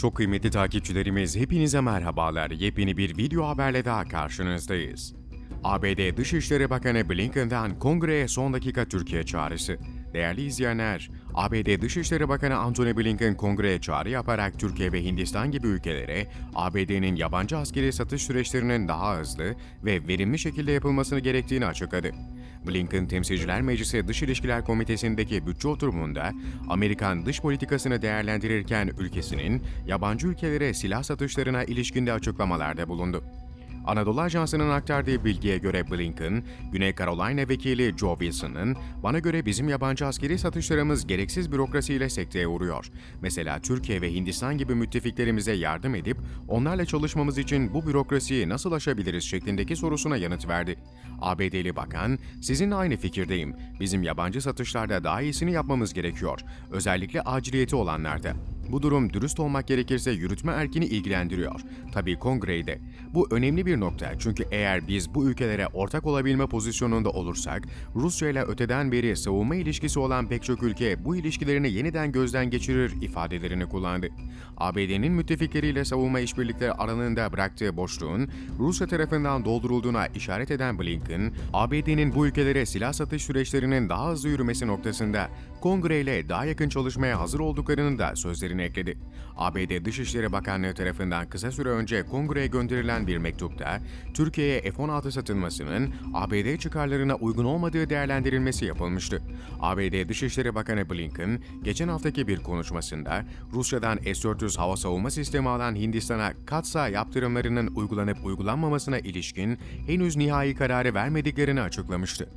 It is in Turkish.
Çok kıymetli takipçilerimiz hepinize merhabalar. Yepyeni bir video haberle daha karşınızdayız. ABD Dışişleri Bakanı Blinken'dan kongreye son dakika Türkiye çağrısı. Değerli izleyenler, ABD Dışişleri Bakanı Antony Blinken kongreye çağrı yaparak Türkiye ve Hindistan gibi ülkelere ABD'nin yabancı askeri satış süreçlerinin daha hızlı ve verimli şekilde yapılmasını gerektiğini açıkladı. Blinken, Temsilciler Meclisi Dış İlişkiler Komitesi'ndeki bütçe oturumunda Amerikan dış politikasını değerlendirirken ülkesinin yabancı ülkelere silah satışlarına ilişkinde açıklamalarda bulundu. Anadolu Ajansı'nın aktardığı bilgiye göre Blinken, Güney Carolina vekili Joe Wilson'ın bana göre bizim yabancı askeri satışlarımız gereksiz bürokrasiyle sekteye uğruyor. Mesela Türkiye ve Hindistan gibi müttefiklerimize yardım edip onlarla çalışmamız için bu bürokrasiyi nasıl aşabiliriz şeklindeki sorusuna yanıt verdi. ABD'li bakan, sizinle aynı fikirdeyim. Bizim yabancı satışlarda daha iyisini yapmamız gerekiyor. Özellikle aciliyeti olanlarda. Bu durum dürüst olmak gerekirse yürütme erkini ilgilendiriyor. Tabii kongreyi de. Bu önemli bir nokta çünkü eğer biz bu ülkelere ortak olabilme pozisyonunda olursak, Rusya ile öteden beri savunma ilişkisi olan pek çok ülke bu ilişkilerini yeniden gözden geçirir ifadelerini kullandı. ABD'nin müttefikleriyle savunma işbirlikleri aralığında bıraktığı boşluğun Rusya tarafından doldurulduğuna işaret eden Blinken, ABD'nin bu ülkelere silah satış süreçlerinin daha hızlı yürümesi noktasında kongreyle daha yakın çalışmaya hazır olduklarını da sözlerine ekledi. ABD Dışişleri Bakanlığı tarafından kısa süre önce kongreye gönderilen bir mektupta, Türkiye'ye F-16 satılmasının ABD çıkarlarına uygun olmadığı değerlendirilmesi yapılmıştı. ABD Dışişleri Bakanı Blinken, geçen haftaki bir konuşmasında Rusya'dan S-400 hava savunma sistemi alan Hindistan'a katsa yaptırımlarının uygulanıp uygulanmamasına ilişkin henüz nihai kararı vermediklerini açıklamıştı.